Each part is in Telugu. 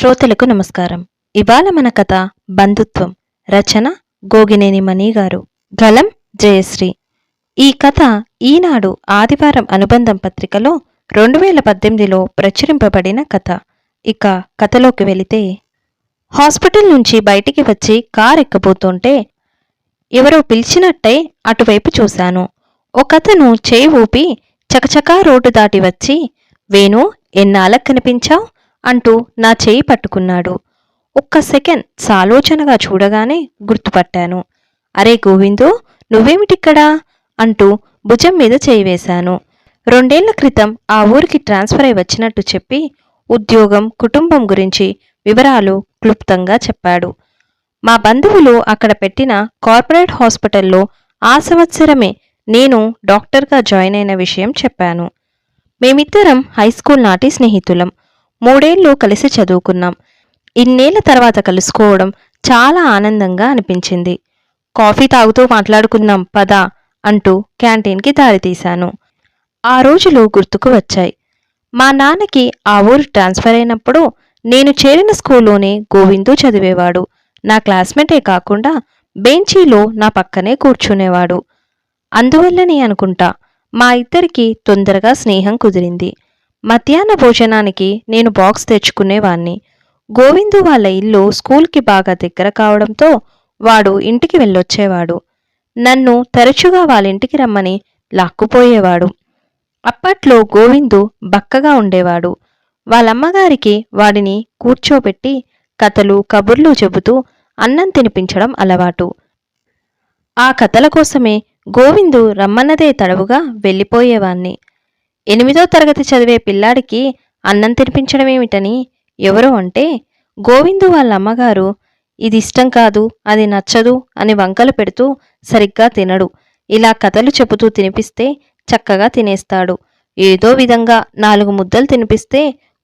శ్రోతలకు నమస్కారం. ఇవాళ మన కథ బంధుత్వం. రచన గోగినేని మణి గారు. గలం జయశ్రీ. ఈ కథ ఈనాడు ఆదివారం అనుబంధం పత్రికలో రెండు వేల పద్దెనిమిదిలో ప్రచురింపబడిన కథ. ఇక కథలోకి వెళితే హాస్పిటల్ నుంచి బయటికి వచ్చి కార్ ఎక్కబోతుంటే ఎవరో పిలిచినట్టే అటువైపు చూశాను. ఒకతను చేయి ఊపి చకచకా రోడ్డు దాటి వచ్చి వేణు ఎన్నాళ్ళకు కనిపించావు? అంటూ నా చేయి పట్టుకున్నాడు. ఒక్క సెకండ్ సాలోచనగా చూడగానే గుర్తుపట్టాను. అరే గోవిందు నువ్వేమిటిక్కడా? అంటూ భుజం మీద చేయి వేశాను. రెండేళ్ళ క్రితం ఆ ఊరికి ట్రాన్స్ఫర్ అయి వచ్చినట్టు చెప్పి ఉద్యోగం కుటుంబం గురించి వివరాలు క్లుప్తంగా చెప్పాడు. మా బంధువులు అక్కడ పెట్టిన కార్పొరేట్ హాస్పిటల్లో ఆ సంవత్సరమే నేను డాక్టర్గా జాయిన్ అయిన విషయం చెప్పాను. మేమిద్దరం హై స్కూల్ నాటి స్నేహితులం. మూడేళ్ళు కలిసి చదువుకున్నాం. ఇన్నేళ్ళ తర్వాత కలుసుకోవడం చాలా ఆనందంగా అనిపించింది. కాఫీ తాగుతూ మాట్లాడుకుందాం పదా అంటూ క్యాంటీన్కి దారితీశాను ఆ రోజులు గుర్తుకు వచ్చాయి. మా నాన్నకి ఆ ఊరు ట్రాన్స్ఫర్ అయినప్పుడు నేను చేరిన స్కూల్లోనే గోవిందు చదివేవాడు. నా క్లాస్మేటే కాకుండా బెంచీలో నా పక్కనే కూర్చునేవాడు. అందువల్లనే అనుకుంటా మా ఇద్దరికి తొందరగా స్నేహం కుదిరింది. మధ్యాహ్న భోజనానికి నేను బాక్స్ తెచ్చుకునేవాణ్ణి. గోవిందు వాళ్ళ ఇల్లు స్కూల్కి బాగా దగ్గర కావడంతో వాడు ఇంటికి వెళ్ళొచ్చేవాడు. నన్ను తరచుగా వాళ్ళ ఇంటికి రమ్మని లాక్కుపోయేవాడు. అప్పట్లో గోవిందు బక్కగా ఉండేవాడు. వాళ్ళమ్మగారికి వాడిని కూర్చోబెట్టి కథలు కబుర్లు చెబుతూ అన్నం తినిపించడం అలవాటు. ఆ కథల కోసమే గోవిందు రమ్మన్నదే తడవుగా వెళ్ళిపోయేవాణ్ణి. ఎనిమిదో తరగతి చదివే పిల్లాడికి అన్నం తినిపించడమేమిటని ఎవరో అంటే గోవిందు వాళ్ళ అమ్మగారు ఇది ఇష్టం కాదు అది నచ్చదు అని వంకలు పెడుతూ సరిగ్గా తినడు. ఇలా కథలు చెబుతూ తినిపిస్తే చక్కగా తినేస్తాడు. ఏదో విధంగా నాలుగు ముద్దలు తినిపిస్తే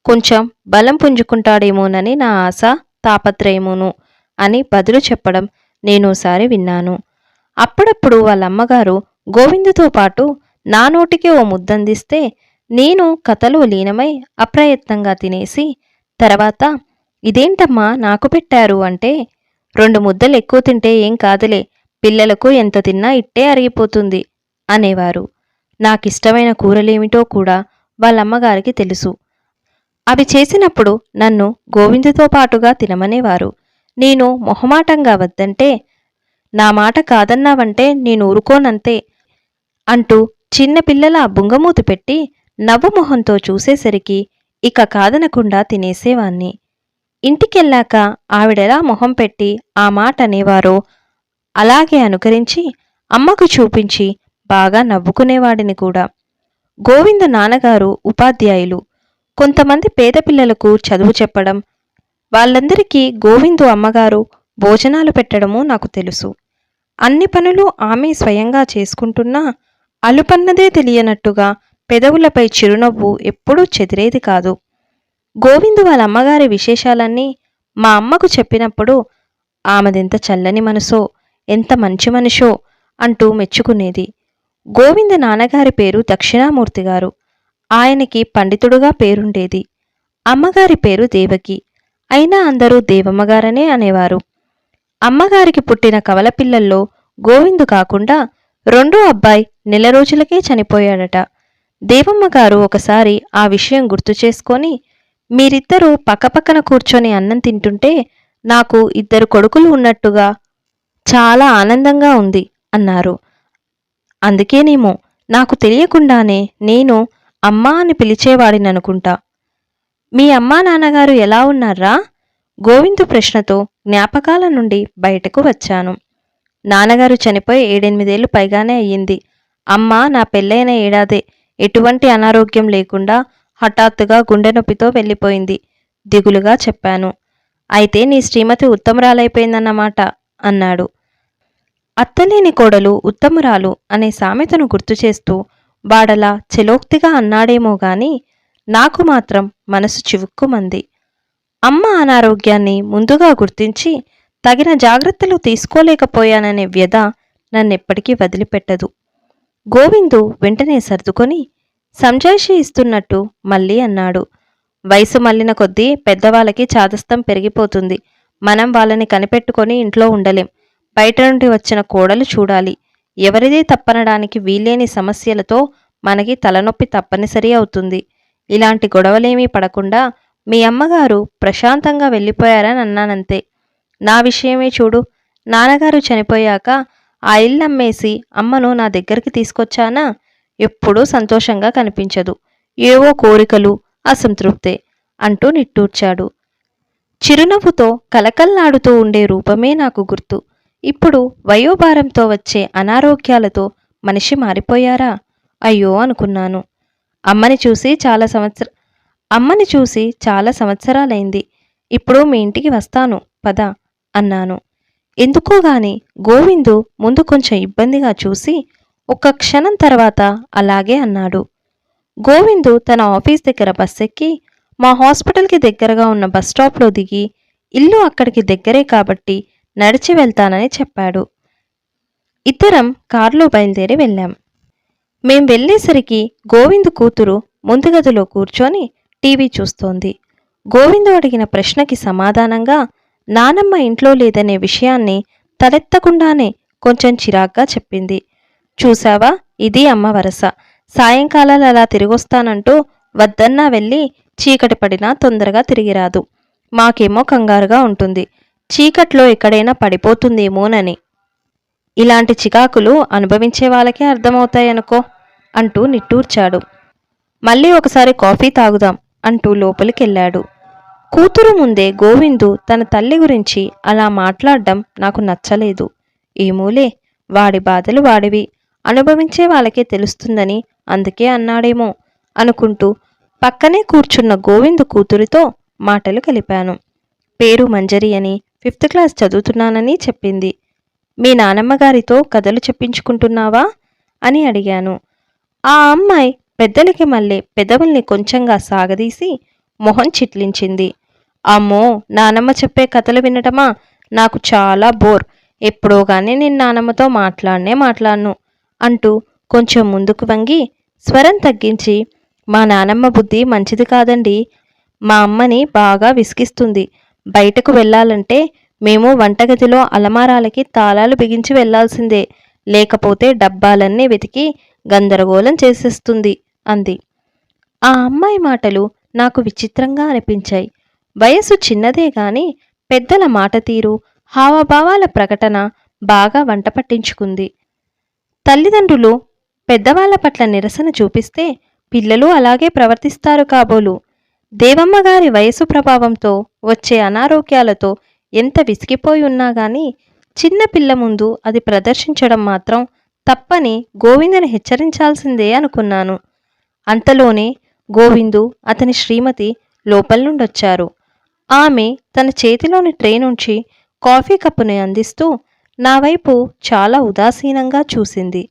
కొంచెం బలం పుంజుకుంటాడేమోనని నా ఆశ తాపత్రయమును అని బదులు చెప్పడం నేనోసారి విన్నాను. అప్పుడప్పుడు వాళ్ళ అమ్మగారు గోవిందుతో పాటు నా నోటికి ఓ ముద్దందిస్తే నేను కథలో లీనమై అప్రయత్నంగా తినేసి తర్వాత ఇదేంటమ్మా నాకు పెట్టారు అంటే రెండు ముద్దలు ఎక్కువ తింటే ఏం కాదులే పిల్లలకు ఎంత తిన్నా ఇట్టే అరిగిపోతుంది అనేవారు. నాకిష్టమైన కూరలేమిటో కూడా వాళ్ళమ్మగారికి తెలుసు. అవి చేసినప్పుడు నన్ను గోవిందుతో పాటుగా తినమనేవారు. నేను మొహమాటంగా వద్దంటే నా మాట కాదన్నావంటే నేను ఊరుకోనంతే అంటూ చిన్నపిల్లల బుంగమూతి పెట్టి నవ్వు మొహంతో చూసేసరికి ఇక కాదనకుండా తినేసేవాణ్ణి. ఇంటికెళ్ళాక ఆవిడెలా మొహం పెట్టి ఆ మాట అనేవారో అలాగే అనుకరించి అమ్మకు చూపించి బాగా నవ్వుకునేవాడిని కూడా. గోవింద నాన్నగారు ఉపాధ్యాయులు. కొంతమంది పేద పిల్లలకు చదువు చెప్పడం వాళ్ళందరికీ గోవిందు అమ్మగారు భోజనాలు పెట్టడము నాకు తెలుసు. అన్ని పనులు ఆమె స్వయంగా చేసుకుంటున్నా అలుపన్నదే తెలియనట్టుగా పెదవులపై చిరునవ్వు ఎప్పుడూ చెదిరేది కాదు. గోవిందు వాళ్ళ అమ్మగారి విశేషాలన్నీ మా అమ్మకు చెప్పినప్పుడు ఆమెదెంత చల్లని మనసో ఎంత మంచి మనిషో అంటూ మెచ్చుకునేది. గోవింద నాన్నగారి పేరు దక్షిణామూర్తి గారు. ఆయనకి పండితుడుగా పేరుండేది. అమ్మగారి పేరు దేవకి. అయినా అందరూ దేవమ్మగారనే అనేవారు. అమ్మగారికి పుట్టిన కవలపిల్లల్లో గోవిందు కాకుండా రెండో అబ్బాయి నెల రోజులకే చనిపోయాడట. దేవమ్మ గారు ఒకసారి ఆ విషయం గుర్తు చేసుకొని మీరిద్దరూ పక్కపక్కన కూర్చొని అన్నం తింటుంటే నాకు ఇద్దరు కొడుకులు ఉన్నట్టుగా చాలా ఆనందంగా ఉంది అన్నారు. అందుకేనేమో నాకు తెలియకుండానే నేను అమ్మా అని పిలిచేవాడిని అనుకుంటా మీ అమ్మా నాన్నగారు ఎలా ఉన్నారా? గోవిందు ప్రశ్నతో జ్ఞాపకాల నుండి బయటకు వచ్చాను. నాన్నగారు చనిపోయి ఏడెనిమిదేళ్ళు పైగానే అయ్యింది. అమ్మ నా పెళ్ళైన ఏడాదే ఎటువంటి అనారోగ్యం లేకుండా హఠాత్తుగా గుండె నొప్పితో వెళ్ళిపోయింది దిగులుగా చెప్పాను. అయితే నీ శ్రీమతి ఉత్తమరాలైపోయిందన్నమాట అన్నాడు. అత్తలేని కోడలు ఉత్తమురాలు అనే సామెతను గుర్తు చేస్తూ వాడలా చెలోక్తిగా అన్నాడేమో గాని నాకు మాత్రం మనసు చివుక్కుమంది. అమ్మ అనారోగ్యాన్ని ముందుగా గుర్తించి తగిన జాగ్రత్తలు తీసుకోలేకపోయాననే వ్యధ నన్నెప్పటికీ వదిలిపెట్టదు. గోవిందు వెంటనే సర్దుకొని సంజాయిషి ఇస్తున్నట్టు మళ్ళీ అన్నాడు. వయసు మళ్ళిన కొద్దీ పెద్దవాళ్ళకి చాదస్తం పెరిగిపోతుంది. మనం వాళ్ళని కనిపెట్టుకొని ఇంట్లో ఉండలేం. బయట నుండి వచ్చిన కోడలు చూడాలి. ఎవరిది తప్పనడానికి వీల్లేని సమస్యలతో మనకి తలనొప్పి తప్పనిసరి అవుతుంది. ఇలాంటి గొడవలేమీ పడకుండా మీ అమ్మగారు ప్రశాంతంగా వెళ్ళిపోయారని అన్నానంతే. నా విషయమే చూడు. నాన్నగారు చనిపోయాక ఆ ఇల్లు అమ్మేసి అమ్మను నా దగ్గరికి తీసుకొచ్చానా? ఎప్పుడూ సంతోషంగా కనిపించదు. ఏవో కోరికలు అసంతృప్తే అంటూ నిట్టూర్చాడు. చిరునవ్వుతో కలకల్లాడుతూ ఉండే రూపమే నాకు గుర్తు. ఇప్పుడు వయోభారంతో వచ్చే అనారోగ్యాలతో మనిషి మారిపోయారా? అయ్యో అనుకున్నాను. అమ్మని చూసి చాలా సంవత్సర అమ్మని చూసి చాలా సంవత్సరాలైంది. ఇప్పుడు మీ ఇంటికి వస్తాను. పద. అన్నాను. ఎందుకోగాని గోవిందు ముందు కొంచెం ఇబ్బందిగా చూసి ఒక్క క్షణం తర్వాత అలాగే అన్నాడు. గోవిందు తన ఆఫీస్ దగ్గర బస్ ఎక్కి మా హాస్పిటల్కి దగ్గరగా ఉన్న బస్ స్టాప్లో దిగి ఇల్లు అక్కడికి దగ్గరే కాబట్టి నడిచి వెళ్తానని చెప్పాడు. ఇద్దరం కారులో బయలుదేరి వెళ్ళాం. మేం వెళ్ళేసరికి గోవిందు కూతురు ముందు గదిలో కూర్చొని టీవీ చూస్తోంది. గోవిందు అడిగిన ప్రశ్నకి సమాధానంగా నానమ్మ ఇంట్లో లేదనే విషయాన్ని తలెత్తకుండానే కొంచెం చిరాగ్గా చెప్పింది. చూశావా? ఇది అమ్మ వరస. సాయంకాలాలు అలా తిరిగొస్తానంటూ వద్దన్నా వెళ్ళి చీకటి పడినా తొందరగా తిరిగిరాదు. మాకేమో కంగారుగా ఉంటుంది. చీకట్లో ఎక్కడైనా పడిపోతుందేమోనని. ఇలాంటి చికాకులు అనుభవించే వాళ్ళకే అర్థమవుతాయనుకో అంటూ నిట్టూర్చాడు. మళ్ళీ ఒకసారి కాఫీ తాగుదాం అంటూ లోపలికెళ్ళాడు. కూతురు ముందే గోవిందు తన తల్లి గురించి అలా మాట్లాడడం నాకు నచ్చలేదు. ఏమూలే వాడి బాధలు వాడివి. అనుభవించే వాళ్ళకే తెలుస్తుందని అందుకే అన్నాడేమో అనుకుంటూ పక్కనే కూర్చున్న గోవిందు కూతురితో మాటలు కలిపాను. పేరు మంజరి అని ఫిఫ్త్ క్లాస్ చదువుతున్నానని చెప్పింది. మీ నానమ్మగారితో కథలు చెప్పించుకుంటున్నావా? అని అడిగాను. ఆ అమ్మాయి పెద్దలకి మళ్ళీ పెదవుల్ని కొంచెంగా సాగదీసి మొహం చిట్లించింది. అమ్మో నానమ్మ చెప్పే కథలు వినటమా? నాకు చాలా బోర్. ఎప్పుడో కానీ నేను నానమ్మతో మాట్లాడనే మాట్లాడను అంటూ కొంచెం ముందుకు వంగి స్వరం తగ్గించి మా నానమ్మ బుద్ధి మంచిది కాదండి. మా అమ్మని బాగా విసిగిస్తుంది. బయటకు వెళ్ళాలంటే మేము వంటగదిలో అలమారాలకి తాళాలు బిగించి వెళ్ళాల్సిందే. లేకపోతే డబ్బాలన్నీ వెతికి గందరగోళం చేసేస్తుంది అంది. ఆ అమ్మాయి మాటలు నాకు విచిత్రంగా అనిపించాయి. వయసు చిన్నదే గాని పెద్దల మాట తీరు హావభావాల ప్రకటన బాగా వంట పట్టించుకుంది. తల్లిదండ్రులు పెద్దవాళ్ళ పట్ల నిరసన చూపిస్తే పిల్లలు అలాగే ప్రవర్తిస్తారు కాబోలు. దేవమ్మగారి వయసు ప్రభావంతో వచ్చే అనారోగ్యాలతో ఎంత విసిగిపోయి ఉన్నా గాని చిన్న పిల్ల ముందు అది ప్రదర్శించడం మాత్రం తప్పని గోవిందని హెచ్చరించాల్సిందే అనుకున్నాను. అంతలోనే గోవిందు అతని శ్రీమతి లోపల నుండొచ్చారు. ఆమె తన చేతిలోని ట్రే నుంచి కాఫీ కప్పుని అందిస్తూ నా వైపు చాలా ఉదాసీనంగా చూసింది.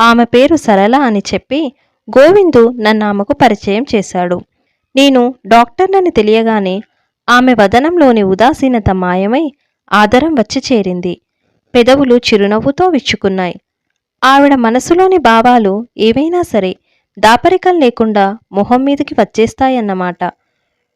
ఆమె పేరు సరళ అని చెప్పి గోవిందు నన్ను ఆమెకు పరిచయం చేశాడు. నేను డాక్టర్నని తెలియగానే ఆమె వదనంలోని ఉదాసీనత మాయమై ఆదరం వచ్చి చేరింది. పెదవులు చిరునవ్వుతో విచ్చుకున్నాయి. ఆవిడ మనసులోని భావాలు ఏవైనా సరే దాపరికం లేకుండా మొహం మీదకి వచ్చేస్తాయన్నమాట.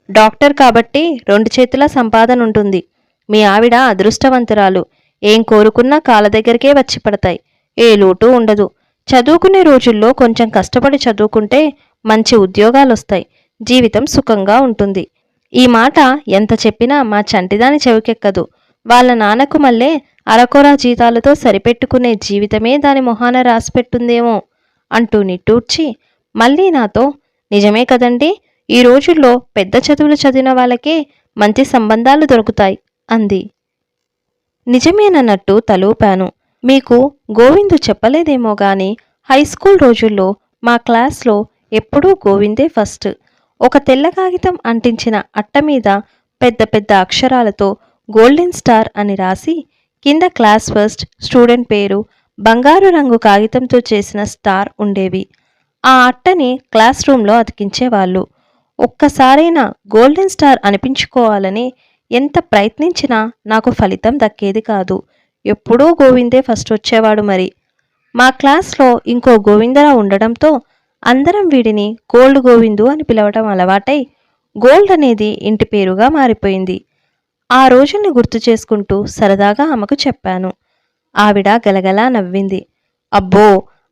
డాక్టర్ కాబట్టి రెండు చేతుల సంపాదన ఉంటుంది. మీ ఆవిడ అదృష్టవంతురాలు. ఏం కోరుకున్నా కాళ్ళ దగ్గరికే వచ్చి పడతాయి. ఏ లోటు ఉండదు. చదువుకునే రోజుల్లో కొంచెం కష్టపడి చదువుకుంటే మంచి ఉద్యోగాలు వస్తాయి జీవితం సుఖంగా ఉంటుంది. ఈ మాట ఎంత చెప్పినా మా చంటిదాని చెవికెక్కదు. వాళ్ళ నాన్నకు మళ్ళీ అరకొరా జీతాలతో సరిపెట్టుకునే జీవితమే దాని మొహాన రాసిపెట్టుందేమో అంటూ నిట్టూర్చి మళ్ళీ నాతో నిజమే కదండి ఈ రోజుల్లో పెద్ద చదువులు చదివిన వాళ్ళకే మంచి సంబంధాలు దొరుకుతాయి అంది. నిజమేనన్నట్టు తలూపాను. మీకు గోవిందు చెప్పలేదేమో గాని హై స్కూల్ రోజుల్లో మా క్లాస్లో ఎప్పుడూ గోవిందే ఫస్ట్. ఒక తెల్ల కాగితం అంటించిన అట్ట మీద పెద్ద పెద్ద అక్షరాలతో గోల్డెన్ స్టార్ అని రాసి కింద క్లాస్ ఫస్ట్ స్టూడెంట్ పేరు బంగారు రంగు కాగితంతో చేసిన స్టార్ ఉండేవి. ఆ అట్టని క్లాస్ రూమ్లో అతికించేవాళ్ళు. ఒక్కసారైనా గోల్డెన్ స్టార్ అనిపించుకోవాలని ఎంత ప్రయత్నించినా నాకు ఫలితం దక్కేది కాదు. ఎప్పుడూ గోవిందే ఫస్ట్ వచ్చేవాడు మరి. మా క్లాస్లో ఇంకో గోవిందరావు ఉండడంతో అందరం వీడిని గోల్డ్ గోవిందు అని పిలవటం అలవాటై గోల్డ్ అనేది ఇంటి పేరుగా మారిపోయింది. ఆ రోజుల్ని గుర్తు చేసుకుంటూ సరదాగా ఆమెకు చెప్పాను. ఆవిడ గలగలా నవ్వింది. అబ్బో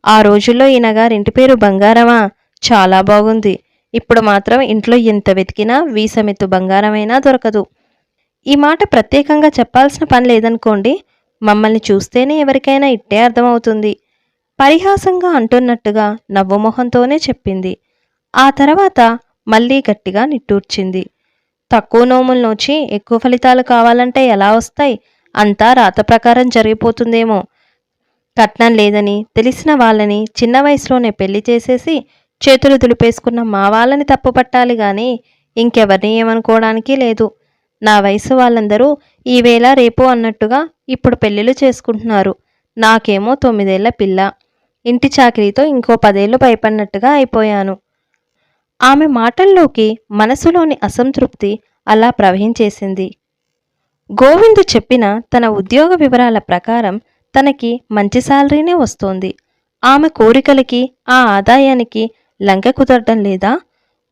ఆ రోజుల్లో ఈయన ఇంటి పేరు బంగారమా? చాలా బాగుంది. ఇప్పుడు మాత్రం ఇంట్లో ఎంత వెతికినా వీసమెత్తు బంగారమైనా దొరకదు. ఈ మాట ప్రత్యేకంగా చెప్పాల్సిన పని లేదనుకోండి మమ్మల్ని చూస్తేనే ఎవరికైనా ఇట్టే అర్థమవుతుంది. పరిహాసంగా అంటున్నట్టుగా నవ్వుమొహంతోనే చెప్పింది. ఆ తర్వాత మళ్ళీ గట్టిగా నిట్టూర్చింది. తక్కువ నోములు నోచి ఎక్కువ ఫలితాలు కావాలంటే ఎలా వస్తాయి? అంతా రాత ప్రకారం జరిగిపోతుందేమో. కట్నం లేదని తెలిసిన వాళ్ళని చిన్న వయసులోనే పెళ్ళి చేసేసి చేతులు దులిపేసుకున్న మా వాళ్ళని తప్పుపట్టాలి గాని ఇంకెవరిని ఏమనుకోవడానికి లేదు. నా వయసు వాళ్ళందరూ ఈవేళ రేపు అన్నట్టుగా ఇప్పుడు పెళ్ళిళ్ళు చేసుకుంటున్నారు. నాకేమో తొమ్మిదేళ్ళ పిల్ల. ఇంటి చాకరీతో ఇంకో పదేళ్ళు భయపడినట్టుగా అయిపోయాను. ఆమె మాటల్లోకి మనసులోని అసంతృప్తి అలా ప్రవహించేసింది. గోవిందు చెప్పిన తన ఉద్యోగ వివరాల ప్రకారం తనకి మంచి శాలరీనే వస్తోంది. ఆమె కోరికలకి ఆ ఆదాయానికి లంక కుదరడం లేదా?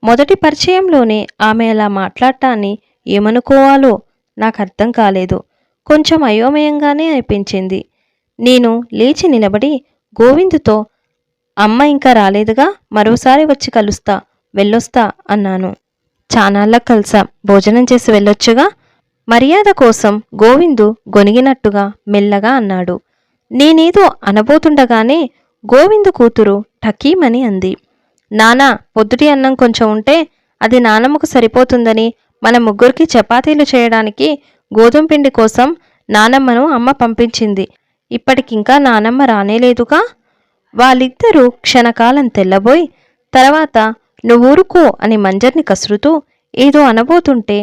మొదటి పరిచయంలోనే ఆమె అలా మాట్లాడటాన్ని ఏమనుకోవాలో నాకు అర్థం కాలేదు. కొంచెం అయోమయంగానే అనిపించింది. నేను లేచి నిలబడి గోవిందుతో అమ్మ ఇంకా రాలేదుగా మరోసారి వచ్చి కలుస్తా వెళ్ళొస్తా అన్నాను. చానాళ్ళ కలిసాం. భోజనం చేసి వెళ్ళొచ్చుగా? మర్యాద కోసం గోవిందు గొనిగినట్టుగా మెల్లగా అన్నాడు. నేనేదో అనబోతుండగానే గోవిందు కూతురు టకీమని అంది. నానా పొద్దుటి అన్నం కొంచెం ఉంటే అది నానమ్మకు సరిపోతుందని మన ముగ్గురికి చపాతీలు చేయడానికి గోధుమ పిండి కోసం నానమ్మను అమ్మ పంపించింది. ఇప్పటికింకా నానమ్మ రానేలేదుగా వాళ్ళిద్దరూ క్షణకాలం తెల్లబోయి తర్వాత నువ్వూరుకో అని మంజర్ని కసురుతూ ఏదో అనబోతుంటే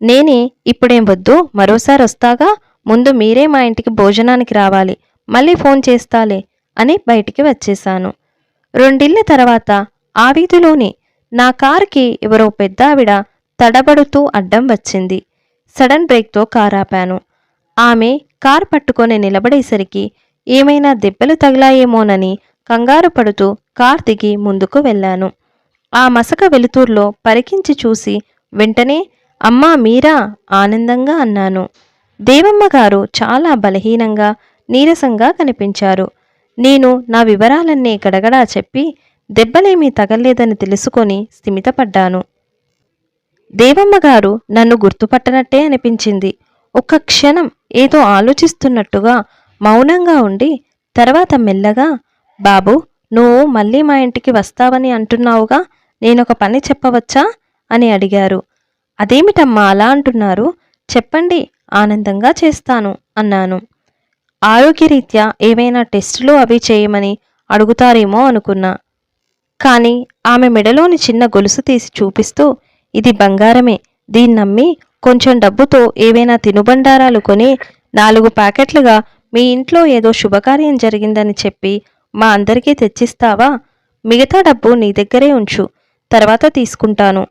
నేనే ఇప్పుడేం వద్దు మరోసారి వస్తాగా ముందు మీరే మా ఇంటికి భోజనానికి రావాలి. మళ్ళీ ఫోన్ చేస్తాలే అని బయటికి వచ్చేశాను. రెండిళ్ళ తర్వాత ఆ వీధిలోని నా కారుకి ఎవరో పెద్దావిడ తడబడుతూ అడ్డం వచ్చింది. సడన్ బ్రేక్తో కార్ ఆపాను. ఆమె కార్ పట్టుకొని నిలబడేసరికి ఏమైనా దెబ్బలు తగిలాయేమోనని కంగారు పడుతూ కార్ దిగి ముందుకు వెళ్ళాను. ఆ మసక వెలుతుర్లో పరికించి చూసి వెంటనే అమ్మా మీరా? ఆనందంగా అన్నాను. దేవమ్మ గారు చాలా బలహీనంగా నీరసంగా కనిపించారు. నేను నా వివరాలన్నీ గడగడా చెప్పి దెబ్బలేమీ తగలేదని తెలుసుకొని స్థిమితపడ్డాను. దేవమ్మ గారు నన్ను గుర్తుపట్టనట్టే అనిపించింది. ఒక్క క్షణం ఏదో ఆలోచిస్తున్నట్టుగా మౌనంగా ఉండి తర్వాత మెల్లగా బాబు నువ్వు మళ్ళీ మా ఇంటికి వస్తావని అంటున్నావుగా? నేనొక పని చెప్పవచ్చా? అని అడిగారు. అదేమిటమ్మా అలా అంటున్నారు? చెప్పండి ఆనందంగా చేస్తాను అన్నాను. ఆరోగ్యరీత్యా ఏవైనా టెస్టులు అవి చేయమని అడుగుతారేమో అనుకున్నా. కానీ ఆమె మెడలోని చిన్న గొలుసు తీసి చూపిస్తూ ఇది బంగారమే దీన్ని నమ్మి కొంచెం డబ్బుతో ఏవైనా తినుబండారాలు కొని నాలుగు ప్యాకెట్లుగా మీ ఇంట్లో ఏదో శుభకార్యం జరిగిందని చెప్పి మా అందరికీ తెచ్చిస్తావా? మిగతా డబ్బు నీ దగ్గరే ఉంచు తర్వాత తీసుకుంటాను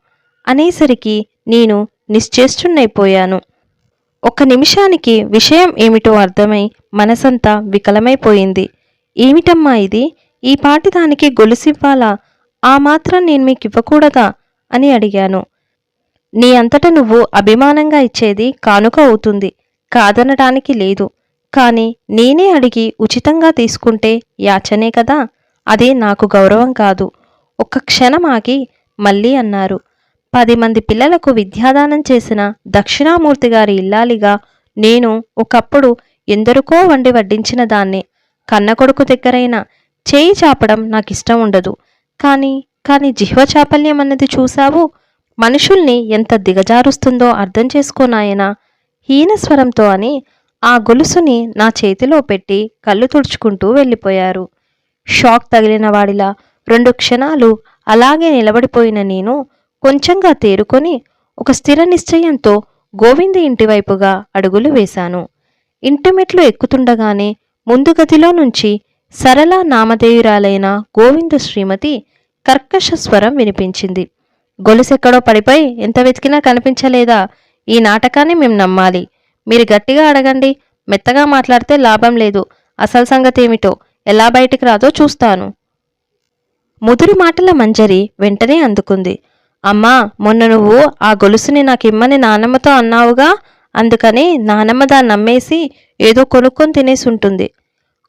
అనేసరికి నేను నిశ్చేష్టున్నైపోయాను ఒక్క నిమిషానికి విషయం ఏమిటో అర్థమై మనసంతా వికలమైపోయింది. ఏమిటమ్మా ఇది? ఈ పాటి దానికి గొలుసివ్వాలా? ఆ మాత్రం నేను మీకు ఇవ్వకూడదా అని అడిగాను. నీ అంతట నువ్వు అభిమానంగా ఇచ్చేది కానుక అవుతుంది. కాదనడానికి లేదు. కానీ నేనే అడిగి ఉచితంగా తీసుకుంటే యాచనే కదా? అది నాకు గౌరవం కాదు. ఒక్క క్షణం ఆగి మళ్ళీ అన్నారు. పది మంది పిల్లలకు విద్యాదానం చేసిన దక్షిణామూర్తి గారి ఇల్లాలిగా నేను ఒకప్పుడు ఎందరికో వండి వడ్డించిన దాన్ని కన్న కొడుకు దగ్గరైన చేయి చాపడం నాకిష్టం ఉండదు. కానీ కానీ జిహ్వ చాపల్యం అన్నది చూశావు? మనుషుల్ని ఎంత దిగజారుస్తుందో అర్థం చేసుకోనాయనా హీనస్వరంతో అని ఆ గొలుసుని నా చేతిలో పెట్టి కళ్ళు తుడుచుకుంటూ వెళ్ళిపోయారు. షాక్ తగిలిన వాడిలా రెండు క్షణాలు అలాగే నిలబడిపోయిన నేను కొంచెంగా తేరుకొని ఒక స్థిర నిశ్చయంతో గోవింద ఇంటివైపుగా అడుగులు వేశాను. ఇంటి మెట్లు ఎక్కుతుండగానే ముందు గదిలో నుంచి సరళ నామధేయురాలైన గోవింద శ్రీమతి కర్కశ స్వరం వినిపించింది. గొలుసెక్కడో పడిపోయి ఎంత వెతికినా కనిపించలేదా? ఈ నాటకాన్ని మేం నమ్మాలి. మీరు గట్టిగా అడగండి. మెత్తగా మాట్లాడితే లాభం లేదు. అసలు సంగతి ఏమిటో ఎలా బయటికి రాదో చూస్తాను. ముదురు మాటల మంజరి వెంటనే అందుకుంది. అమ్మా మొన్న నువ్వు ఆ గొలుసుని నాకు ఇమ్మని నానమ్మతో అన్నావుగా? అందుకని నానమ్మ దాన్ని నమ్మేసి ఏదో కొనుక్కొని తినేసి ఉంటుంది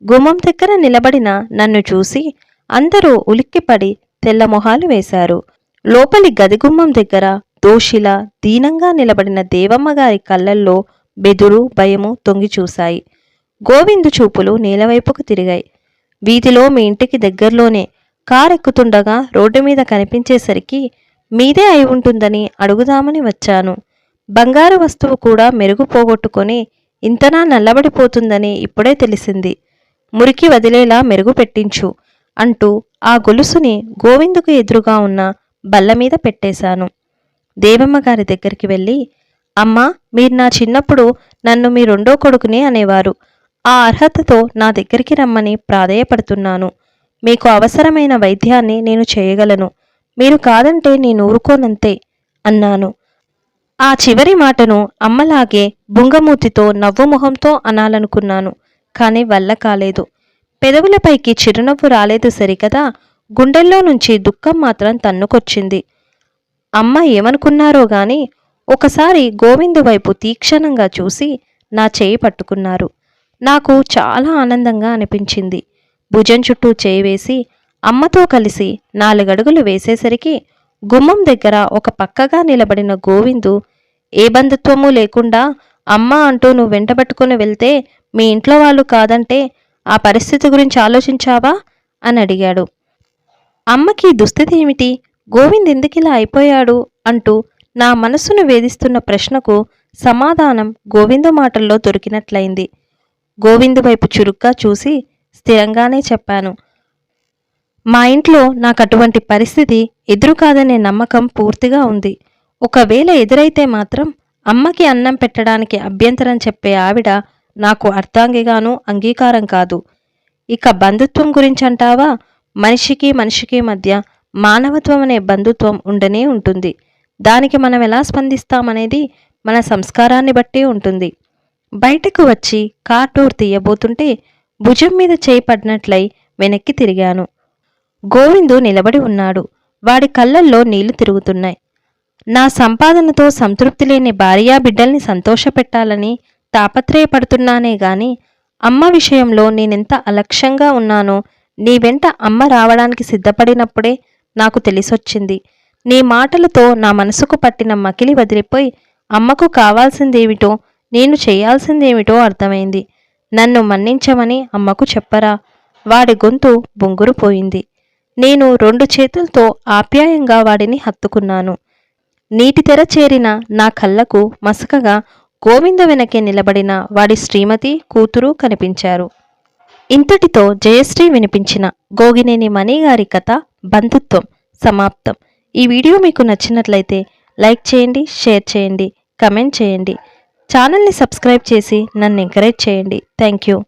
గుమ్మం దగ్గర నిలబడిన నన్ను చూసి అందరూ ఉలిక్కిపడి తెల్ల మొహాలు వేశారు. లోపలి గది గుమ్మం దగ్గర దోషిలా దీనంగా నిలబడిన దేవమ్మ గారి కళ్ళల్లో బెదురు భయము తొంగి చూశాయి. గోవిందు చూపులు నేలవైపుకు తిరిగాయి. వీధిలో మీ ఇంటికి దగ్గరలోనే కారెక్కుతుండగా రోడ్డు మీద కనిపించేసరికి మీదే అయి ఉంటుందని అడుగుదామని వచ్చాను. బంగారు వస్తువు కూడా మెరుగు పోగొట్టుకొని ఇంతనా నల్లబడిపోతుందని ఇప్పుడే తెలిసింది. మురికి వదిలేలా మెరుగు పెట్టించు అంటూ ఆ గొలుసుని గోవిందుకు ఎదురుగా ఉన్న బల్ల మీద పెట్టేశాను. దేవమ్మ గారి దగ్గరికి వెళ్ళి అమ్మా మీరు నా చిన్నప్పుడు నన్ను మీ రెండో కొడుకుని అనేవారు. ఆ అర్హతతో నా దగ్గరికి రమ్మని ప్రాధేయపడుతున్నాను. మీకు అవసరమైన వైద్యాన్ని నేను చేయగలను. మీరు కాదంటే నేను ఊరుకోనంతే అన్నాను. ఆ చివరి మాటను అమ్మలాగే బుంగమూతితో నవ్వుముఖంతో అనాలనుకున్నాను కానీ వల్ల కాలేదు. పెదవులపైకి చిరునవ్వు రాలేదు సరికదా? గుండెల్లో నుంచి దుఃఖం మాత్రం తన్నుకొచ్చింది. అమ్మ ఏమనుకున్నారో గాని ఒకసారి గోవిందు వైపు తీక్షణంగా చూసి నా చేయి పట్టుకున్నారు. నాకు చాలా ఆనందంగా అనిపించింది. భుజం చుట్టూ చేయి వేసి అమ్మతో కలిసి నాలుగడుగులు వేసేసరికి గుమ్మం దగ్గర ఒక పక్కగా నిలబడిన గోవిందు ఏ బంధుత్వము లేకుండా అమ్మ అంటూ నువ్వు వెంటబట్టుకుని వెళ్తే మీ ఇంట్లో వాళ్ళు కాదంటే ఆ పరిస్థితి గురించి ఆలోచించావా? అని అడిగాడు. అమ్మకి దుస్థితి ఏమిటి? గోవింద్ ఎందుకిలా అయిపోయాడు? అంటూ నా మనసును వేధిస్తున్న ప్రశ్నకు సమాధానం గోవిందు మాటల్లో దొరికినట్లయింది. గోవిందు వైపు చురుగ్గా చూసి స్థిరంగానే చెప్పాను. మా ఇంట్లో నాకు అటువంటి పరిస్థితి ఎదురు కాదనే నమ్మకం పూర్తిగా ఉంది. ఒకవేళ ఎదురైతే మాత్రం అమ్మకి అన్నం పెట్టడానికి అభ్యంతరం చెప్పే ఆవిడ నాకు అర్థాంగిగాను అంగీకారం కాదు. ఇక బంధుత్వం గురించి అంటావా మనిషికి మనిషికి మధ్య మానవత్వం అనే బంధుత్వం ఉండనే ఉంటుంది. దానికి మనం ఎలా స్పందిస్తామనేది మన సంస్కారాన్ని బట్టి ఉంటుంది. బయటకు వచ్చి కార్ డోర్ తీయబోతుంటే భుజం మీద చేయి పడినట్లయి వెనక్కి తిరిగాను. గోవిందు నిలబడి ఉన్నాడు. వాడి కళ్ళల్లో నీళ్ళు తిరుగుతున్నాయి. నా సంపాదనతో సంతృప్తి లేని భార్యా బిడ్డల్ని సంతోషపెట్టాలని తాపత్రయపడుతున్నానే గాని అమ్మ విషయంలో నేనెంత అలక్ష్యంగా ఉన్నానో నీ వెంట అమ్మ రావడానికి సిద్ధపడినప్పుడే నాకు తెలిసొచ్చింది. నీ మాటలతో నా మనసుకు పట్టిన మకిలి వదిలిపోయి అమ్మకు కావాల్సిందేమిటో నేను చేయాల్సిందేమిటో అర్థమైంది. నన్ను మన్నించమని అమ్మకు చెప్పరా. వాడి గొంతు బొంగురుపోయింది. నేను రెండు చేతులతో ఆప్యాయంగా వాడిని హత్తుకున్నాను. నీటి తెర చేరిన నా కళ్ళకు మసకగా గోవింద వెనకే నిలబడిన వాడి శ్రీమతి కూతురు కనిపించారు. ఇంతటితో జయశ్రీ వినిపించిన గోగినేని మణిగారి కథ బంధుత్వం సమాప్తం. ఈ వీడియో మీకు నచ్చినట్లయితే లైక్ చేయండి షేర్ చేయండి కమెంట్ చేయండి. ఛానల్ని సబ్స్క్రైబ్ చేసి నన్ను ఎంకరేజ్ చేయండి. Thank you.